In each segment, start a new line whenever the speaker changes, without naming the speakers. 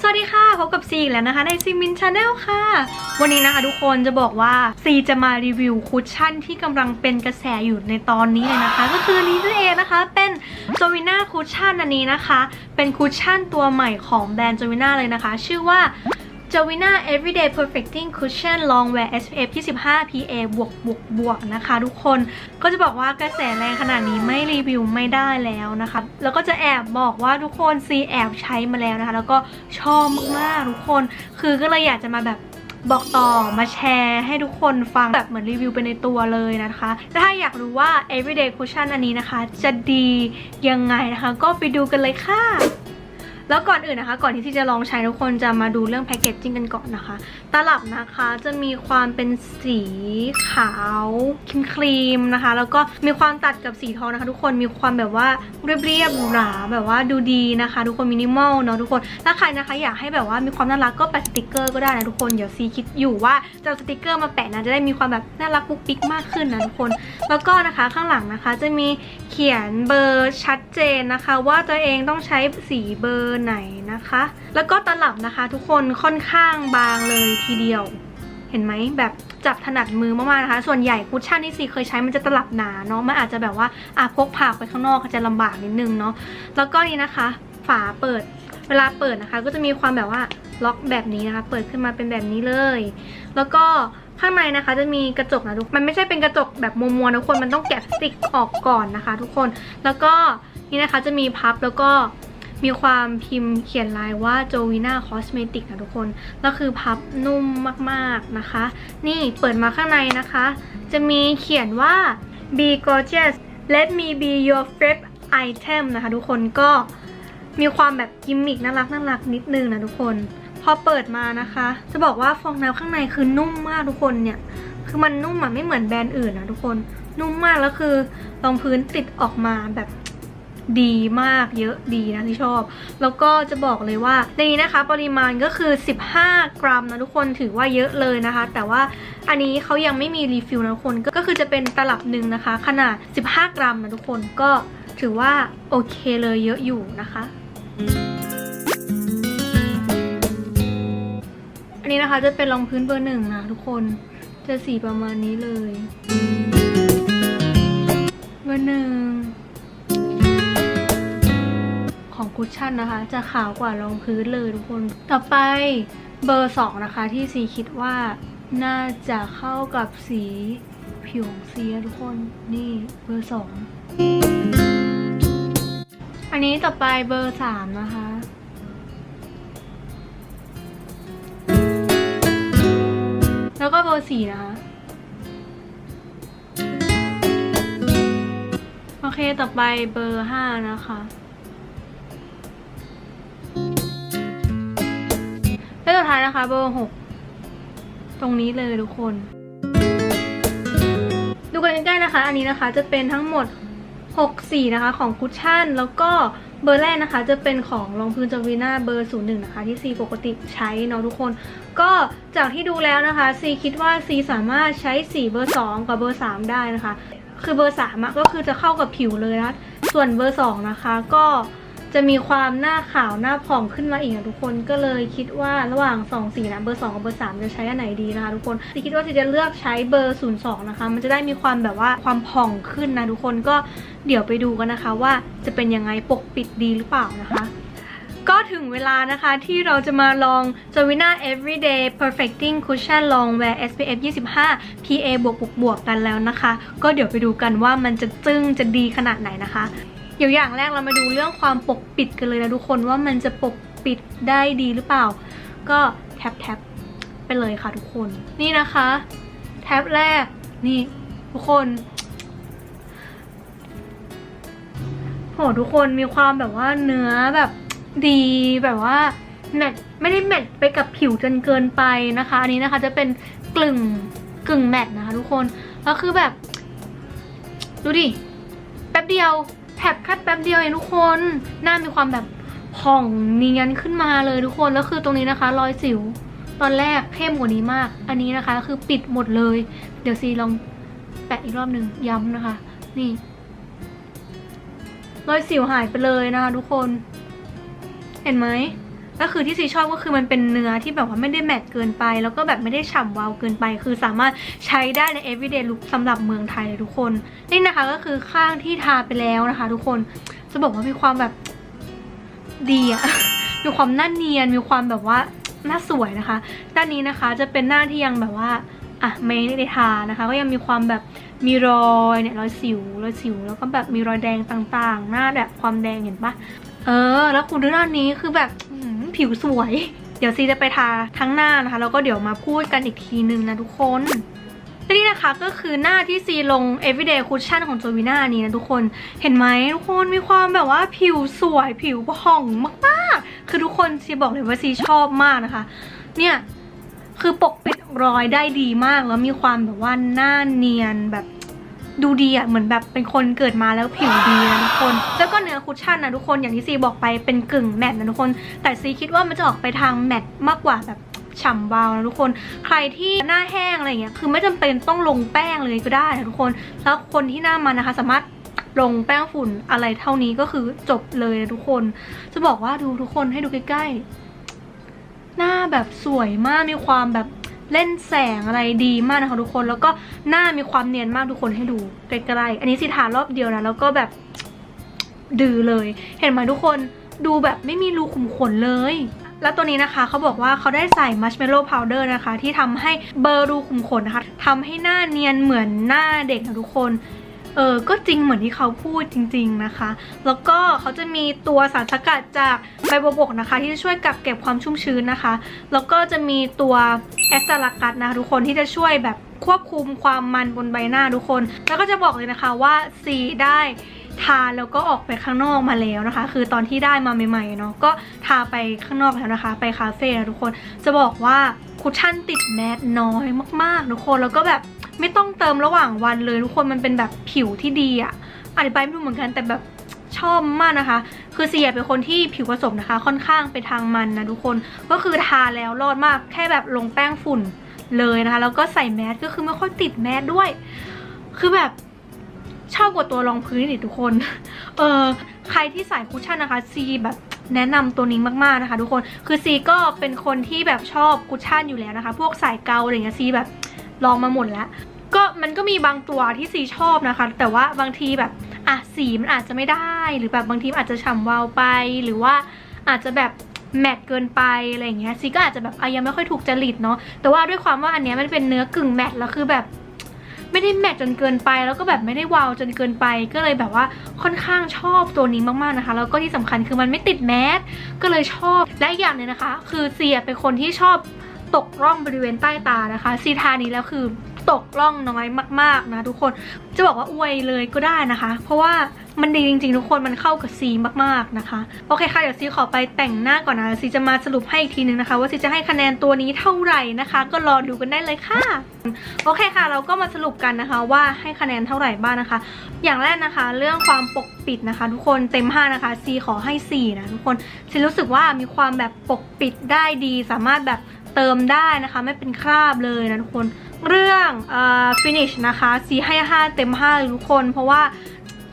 สวัสดีค่ะพบกับซีอีกแล้วนะคะ ในซีมินชาแนลค่ะ วันนี้นะคะทุกคนจะบอกว่าซีจะมารีวิวคุชชั่นที่กำลังเป็นกระแสอยู่ในตอนนี้เลยนะคะ ก็คือนนี้นั่นเองนะคะ เป็นโจวิน่าคุชชั่นอันนี้นะคะ เป็นคุชชั่นตัวใหม่ของแบรนด์โจวิน่าเลยนะคะ ชื่อว่า j o v i n a Everyday Perfecting Cushion Long Wear SPF 25 PA บวกบวกบวกนะคะทุกคนก็จะบอกว่ากระแสแรงขนาดนี้ไม่รีวิวไม่ได้แล้วนะคะ แล้วก็จะแอบบอกว่าทุกคนซีแอบใช้มาแล้วนะคะ แล้วก็ชอบมากๆทุกคน คือก็เลยอยากจะมาแบบบอกต่อมาแชร์ให้ทุกคนฟังแบบเหมือนรีวิวไปในตัวเลยนะคะถ้าอยากรู้ว่า Everyday Cushion อันนี้นะคะ จะดียังไงนะคะ ก็ไปดูกันเลยค่ะ แล้วก่อนอื่นนะคะ ก่อนที่ที่จะลองใช้ทุกคนจะมาดูเรื่องแพคเกจจิ้งกันก่อนนะคะ ตลับนะคะจะมีความเป็นสีขาวครีมครีมนะคะ แล้วก็มีความตัดกับสีทองนะคะ ทุกคนมีความแบบว่าเรียบๆหราแบบว่าดูดีนะคะ ทุกคนมินิมอลเนาะทุกคนถ้าใครนะคะอยากให้แบบว่ามีความน่ารักก็แปะสติกเกอร์ก็ได้นะทุกคนเดี๋ยวซีคิดอยู่ว่าจะสติกเกอร์มาแปะนะจะได้มีความแบบน่ารักปุ๊กปิ๊กมากขึ้นนะทุกคน แล้วก็นะคะข้างหลังนะคะจะมีเขียนเบอร์ชัดเจนนะคะ ว่าตัวเองต้องใช้สีเบอร์ไหนนะคะ แล้วก็ตลับนะคะ ทุกคนค่อนข้างบางเลยทีเดียว เห็นไหมแบบจับถนัดมือมากๆนะคะ ส่วนใหญ่คุชชั่นที่ซีเคยใช้มันจะตลับหนาเนาะมันอาจจะแบบว่าอะพกพาไปข้างนอกจะลำบากนิดนึงเนาะแล้วก็นี่นะคะ ฝาเปิด เวลาเปิดนะคะ ก็จะมีความแบบว่าล็อกแบบนี้นะคะ เปิดขึ้นมาเป็นแบบนี้เลย แล้วก็ข้างในนะคะจะมีกระจกนะทุกมันไม่ใช่เป็นกระจกแบบมัวๆนะทุกคนมันต้องแกะสติกออกก่อนนะคะ ทุกคนแล้วก็นี่นะคะจะมีพับแล้วก็ มีความพิมพ์เขียนลายว่า Jovina Cosmetic นะทุกคน แล้วคือพับนุ่มมากๆนะคะ นี่เปิดมาข้างในนะคะ จะมีเขียนว่า be gorgeous let me be your favorite item นะคะทุกคนก็มีความแบบกิมมิกน่ารักน่ารักนิดนึงนะทุกคน พอเปิดมานะคะ จะบอกว่าฟองน้ำข้างในคือนุ่มมากทุกคนเนี่ย คือมันนุ่มอะไม่เหมือนแบรนด์อื่นนะทุกคน นุ่มมากแล้วคือรองพื้นติดออกมาแบบ ดีมากเยอะดีนะที่ชอบ แล้วก็จะบอกเลยว่าในนี้นะคะปริมาณก็คือ 15 กรัมนะทุกคนถือว่าเยอะเลยนะคะ แต่ว่าอันนี้เขายังไม่มีรีฟิลนะทุกคนก็คือจะเป็นตลับหนึ่งนะคะ ขนาด 15 กรัมนะทุกคนก็ถือว่าโอเคเลยเยอะอยู่นะคะอันนี้นะคะจะเป็นรองพื้นเบอร์หนึ่งนะทุกคนจะสีประมาณนี้เลย เบอร์หนึ่ง ของคุชชั่นนะคะ จะขาวกว่ารองพื้นเลยทุกคน ต่อไปเบอร์สองนะคะที่ซีคิดว่าน่าจะเข้ากับสีผิวของซีนะทุกคนนี่เบอร์สองอันนี้ต่อไปเบอร์สามนะคะแล้วก็เบอร์สี่นะคะ โอเค ต่อไปเบอร์ห้านะคะ สุดท้ายนะคะ เบอร์หกตรงนี้เลยทุกคน ดูกันใกล้ๆนะคะ อันนี้นะคะจะเป็นทั้งหมด 6 สีนะคะของคุชชั่น แล้วก็เบอร์แรกนะคะ จะเป็นของรองพื้นจาวีน่าเบอร์ 01 นะคะ ที่ซีปกติใช้เนาะทุกคน ก็จากที่ดูแล้วนะคะซีคิดว่าซีสามารถใช้สีเบอร์ 2 กับเบอร์ 3 ได้นะคะ คือเบอร์3ก็คือจะเข้ากับผิวเลยนะส่วนเบอร์ 2 นะคะก็ จะมีความหน้าขาวหน้าผ่องขึ้นมาอีกนะทุกคนก็เลยคิดว่าระหว่าง2สีนะเบอร์2กับเบอร์3จะใช้อันไหนดีนะคะทุกคนซีคิดว่าซีจะเลือกใช้เบอร์02นะคะมันจะได้มีความแบบว่าความผ่องขึ้นนะทุกคนก็เดี๋ยวไปดูกันนะคะ ว่าจะเป็นยังไงปกปิดดีหรือเปล่านะคะก็ถึงเวลานะคะที่เราจะมาลอง j o v i n a Everyday Perfecting Cushion Long Wear SPF 25 PA บวกบวกบวกกันแล้วนะคะ ก็เดี๋ยวไปดูกันว่ามันจะจึ้งจะดีขนาดไหนนะคะ เดี๋ยวอย่างแรกเรามาดูเรื่องความปกปิดกันเลยนะทุกคนว่ามันจะปกปิดได้ดีหรือเปล่า ก็แท็บแท็บไปเลยค่ะทุกคนนี่นะคะ แท็บแรกนี่ทุกคนโหทุกคนมีความแบบว่าเนื้อแบบดีแบบว่าแมทไม่ได้แมทไปกับผิวจนเกินไปนะคะ อันนี้นะคะจะเป็นกลึ่งกึ่งแมทนะคะทุกคนแล้วคือแบบ ดูดิ แป๊บเดียว แท็บแค่แป๊บเดียวเองทุกคน หน้ามีความแบบผ่องเนียนขึ้นมาเลยทุกคน แล้วคือตรงนี้นะคะ รอยสิว ตอนแรกเข้มกว่านี้มาก อันนี้นะคะคือปิดหมดเลย เดี๋ยวซีลองแปะอีกรอบหนึ่งย้ำนะคะ นี่ รอยสิวหายไปเลยนะคะทุกคน เห็นไหม ก็คือที่ซีชอบก็คือมันเป็นเนื้อที่แบบว่าไม่ได้แมตต์เกินไป แล้วก็แบบไม่ได้ฉ่ำวาวเกินไป คือสามารถใช้ได้ใน everyday look สำหรับเมืองไทยเลยทุกคน นี่นะคะก็คือข้างที่ทาไปแล้วนะคะ ทุกคนจะบอกว่ามีความแบบดีอะมีความน้าเนียนมีความแบบว่าน้าสวยนะคะ ด้านนี้นะคะจะเป็นหน้าที่ยังแบบว่าอะไม่ได้ทานะคะ ก็ยังมีความแบบมีรอยเนี่ยรอยสิวรอยสิวแล้วก็แบบมีรอยแดงต่างๆ หน้าแบบความแดงเห็นปะเออ แล้วคุณดูด้านนี้คือแบบ ผิวสวย เดี๋ยวซีจะไปทาทั้งหน้านะคะ แล้วก็เดี๋ยวมาพูดกันอีกทีนึงนะทุกคนและนี่นะคะก็คือหน้าที่ซีลง everyday cushion ของโจวิน่านี้นะทุกคน เห็นไหมทุกคนมีความแบบว่าผิวสวยผิวผ่องมากๆ คือทุกคนซีบอกเลยว่าซีชอบมากนะคะ เนี่ยคือปกปิดรอยได้ดีมากแล้วมีความแบบว่าหน้าเนียนแบบ ดูดีอะเหมือนแบบเป็นคนเกิดมาแล้วผิวดีนะทุกคน แล้วก็เนื้อคุชชั่นนะทุกคนอย่างที่ซีบอกไปเป็นกึ่งแมตต์นะทุกคน แต่ซีคิดว่ามันจะออกไปทางแมตต์มากกว่าแบบฉ่ำวาวนะทุกคน ใครที่หน้าแห้งอะไรเงี้ยคือไม่จำเป็นต้องลงแป้งเลยก็ได้นะทุกคน แล้วคนที่หน้ามันนะคะสามารถลงแป้งฝุ่นอะไรเท่านี้ก็คือจบเลยนะทุกคน จะบอกว่าดูทุกคนให้ดูใกล้ๆ หน้าแบบสวยมากมีความแบบ เล่นแสงอะไรดีมากนะคะทุกคน แล้วก็หน้ามีความเนียนมากทุกคนให้ดูใกล้ๆอันนี้สิทารอบเดียวนะแล้วก็แบบดือเลย เห็นไหมทุกคนดูแบบไม่มีรูขุมขนเลย แล้วตัวนี้นะคะเขาบอกว่าเขาได้ใส่มัชเมลโล่พาวเดอร์นะคะ ที่ทำให้เบลอร์รูขุมขนนะคะทำให้หน้าเนียนเหมือนหน้าเด็กนะทุกคนเออ ก็จริงเหมือนที่เขาพูดจริง ๆนะคะ แล้วก็เขาจะมีตัวสารสกัดจากใบบัวบกนะคะ ที่จะช่วยกักเก็บความชุ่มชื้นนะคะ แล้วก็จะมีตัว แอสตาลากัสนะคะทุกคนที่จะช่วยแบบควบคุมความมันบนใบหน้าทุกคน แล้วก็จะบอกเลยนะคะว่าซีได้ทาแล้วก็ออกไปข้างนอกมาแล้วนะคะ คือตอนที่ได้มาใหม่ๆเนาะก็ทาไปข้างนอกแล้วนะคะ ไปคาเฟ่นะทุกคนจะบอกว่าคุชชั่นติดแมสน้อยมากๆทุกคนแล้วก็แบบไม่ต้องเติมระหว่างวันเลยทุกคนมันเป็นแบบผิวที่ดีอะอธิบายไม่รู้เหมือนกันแต่แบบชอบมากนะคะ คือเสียเป็นคนที่ผิวผสมนะคะ ค่อนข้างไปทางมันนะทุกคนก็คือทาแล้วรอดมากแค่แบบลงแป้งฝุ่นเลยนะคะ แล้วก็ใส่แมสก็คือไม่ค่อยติดแมสด้วย คือแบบชอบกว่าตัวรองพื้นนี่ทุกคน เออใครที่ใส่คุชชั่นนะคะซีแบบแนะนำตัวนี้มากๆนะคะ ทุกคนคือซีก็เป็นคนที่แบบชอบคุชชั่นอยู่แล้วนะคะ พวกสายเกาอะไรเงี้ยซีแบบลองมาหมดแล้ว ก็มันก็มีบางตัวที่ซีชอบนะคะ แต่ว่าบางทีแบบ อะสีมันอาจจะไม่ได้หรือแบบบางทีอาจจะฉ่ำวาวไป หรือว่าอาจจะแบบแมตต์เกินไปอะไรอย่างเงี้ยซีก็อาจจะแบบอะยังไม่ค่อยถูกจริตเนาะแต่ว่าด้วยความว่าอันเนี้ยมันเป็นเนื้อกึ่งแมตต์แล้วคือแบบ ไม่ได้แมตต์จนเกินไป แล้วก็แบบไม่ได้วาวจนเกินไป ก็เลยแบบว่าค่อนข้างชอบตัวนี้มากๆนะคะแล้วก็ที่สำคัญคือมันไม่ติดแมสก็เลยชอบและอีกอย่างหนึงนะคะ คือเสียเป็นคนที่ชอบตกร่องบริเวณใต้ตานะคะซีทานี้แล้วคือ ตกร่องน้อยมากๆนะทุกคนจะบอกว่าอวยเลยก็ได้นะคะ เพราะว่ามันดีจริงๆ ทุกคนมันเข้ากับซีมากๆนะคะ โอเคค่ะ เดี๋ยวซีขอไปแต่งหน้าก่อนนะซีจะมาสรุปให้อีกทีนึงนะคะ ว่าซีจะให้คะแนนตัวนี้เท่าไหร่นะคะ ก็รอดูกันได้เลยค่ะ โอเคค่ะ เราก็มาสรุปกันนะคะ ว่าให้คะแนนเท่าไหร่บ้างนะคะ อย่างแรกนะคะ เรื่องความปกปิดนะคะ ทุกคนเต็ม 5 นะคะซีขอให้ 4 นะทุกคนซีรู้สึกว่ามีความแบบปกปิดได้ดี สามารถแบบเติมได้นะคะ ไม่เป็นคราบเลยนะทุกคน เรื่องเอ่อ finish นะคะซีให้ 5 เต็ม5เลยทุกคน เพราะว่า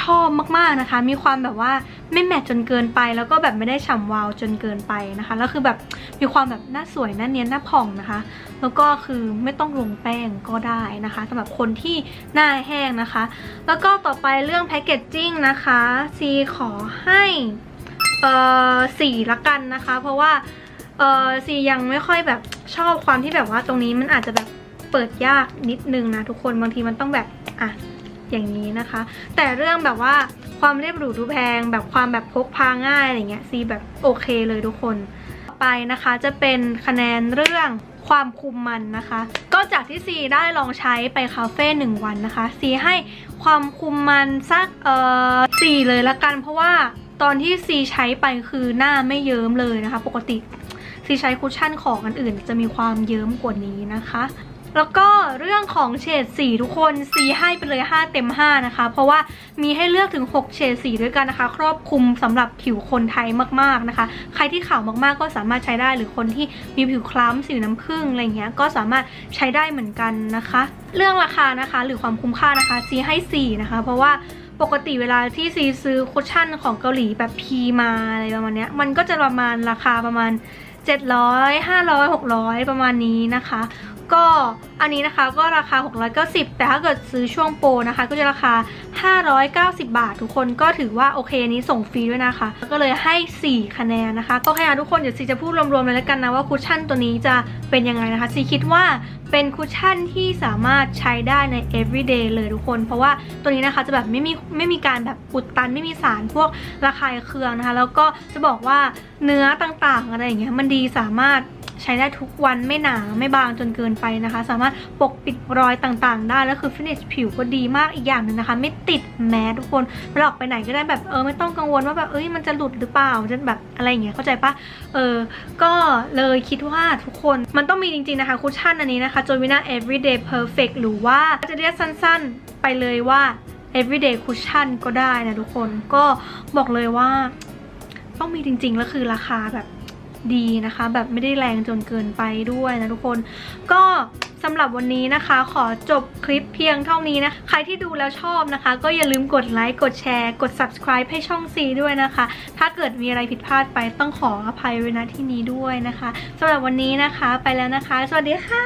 ชอบมากๆนะคะ มีความแบบว่าไม่แมทจนเกินไป แล้วก็แบบไม่ได้ฉ่ำวาวจนเกินไปนะคะ แล้วคือแบบมีความแบบหน้าสวยหน้าเนียนหน้าผ่องนะคะ แล้วก็คือไม่ต้องลงแป้งก็ได้นะคะสำหรับคนที่หน้าแห้งนะคะ แล้วก็ต่อไปเรื่องแพคเกจจิ้งนะคะซีขอให้เอ่อสี่ละกันนะคะ เพราะว่าเอ่อซียังไม่ค่อยแบบชอบความที่แบบว่าตรงนี้มันอาจจะแบบ เปิดยากนิดนึงนะทุกคนบางทีมันต้องแบบอะอย่างนี้นะคะ แต่เรื่องแบบว่าความเรียบหรูดูแพง แบบความแบบพกพาง่ายอะไรเงี้ยซีแบบโอเคเลยทุกคนต่อไปนะคะจะเป็นคะแนนเรื่องความคุมมันนะคะ ก็จากที่ซีได้ลองใช้ไปคาเฟ่หนึ่งวันนะคะซีให้ความคุมมันสักเอ่อสี่เลยละกัน เพราะว่าตอนที่ซีใช้ไปคือหน้าไม่เยิ้มเลยนะคะ ปกติซีใช้คุชชั่นของอันอื่นจะมีความเยิ้มกว่านี้นะคะ แล้วก็เรื่องของเฉดสีทุกคนซีให้ไปเลย 5 เต็ม 5 นะคะ เพราะว่ามีให้เลือกถึง 6 เฉดสีด้วยกันนะคะ ครอบคลุมสำหรับผิวคนไทยมากๆนะคะ ใครที่ขาวมากๆก็สามารถใช้ได้หรือคนที่มีผิวคล้ำสีน้ำผึ้งอะไรเงี้ยก็สามารถใช้ได้เหมือนกันนะคะ เรื่องราคานะคะ หรือความคุ้มค่านะคะซีให้ 4 นะคะ เพราะว่าปปกติเวลาที่ซีซื้อคุชชั่นของเกาหลีแบบพีมาอะไรประมาณเนี้ยมันก็จะประมาณราคาประมาณ700 500 600 ประมาณนี้นะคะ ก็อันนี้นะคะก็ราคา 690 แต่ถ้าเกิดซื้อช่วงโปรนะคะ ก็จะราคา 590 บาท ทุกคนก็ถือว่าโอเคอันนี้ส่งฟรีด้วยนะคะ ก็เลยให้ 4 คะแนนนะคะโอเคค่ะทุกคนเดี๋ยวซีจะพูดรวมๆเลยแล้วกันนะว่าคุชชั่นตัวนี้จะเป็นยังไงนะคะซีคิดว่าเป็นคุชชั่นที่สามารถใช้ได้ใน everyday เลยทุกคน เพราะว่าตัวนี้นะคะจะแบบไม่มีไม่มีการแบบอุดตันไม่มีสารพวกระคายเคืองนะคะ แล้วก็จะบอกว่าเนื้อต่างๆอะไรอย่างเงี้ยมันดีสามารถ ใช้ได้ทุกวันไม่หนาไม่บางจนเกินไปนะคะ สามารถปกปิดรอยต่างๆ ได้ แล้วคือฟินิชผิวก็ดีมากอีกอย่างหนึ่งนะคะ ไม่ติดแมสทุกคนเวลาออกไปไหนก็ได้แบบเออไม่ต้องกังวลว่าแบบเอ้ยมันจะหลุดหรือเปล่าจะแบบอะไรอย่างเงี้ยเข้าใจปะเออก็เลยคิดว่าทุกคนมันต้องมีจริงๆนะคะคุชชั่นอันนี้นะคะจวิน่า everyday perfect หรือว่าจะเรียกสั้นๆไปเลยว่า everyday cushion ก็ได้นะทุกคนก็บอกเลยว่า ต้องมีจริงๆ แล้วคือราคาแบบ ดีนะคะ แบบไม่ได้แรงจนเกินไปด้วยนะทุกคน ก็สำหรับวันนี้นะคะ ขอจบคลิปเพียงเท่านี้นะ ใครที่ดูแล้วชอบนะคะ ก็อย่าลืมกดไลค์ กดแชร์ กด subscribe ให้ช่องซีด้วยนะคะ ถ้าเกิดมีอะไรผิดพลาดไปต้องขออภัยไว้นะที่นี้ด้วยนะคะสำหรับวันนี้นะคะไปแล้วนะคะ สวัสดีค่ะ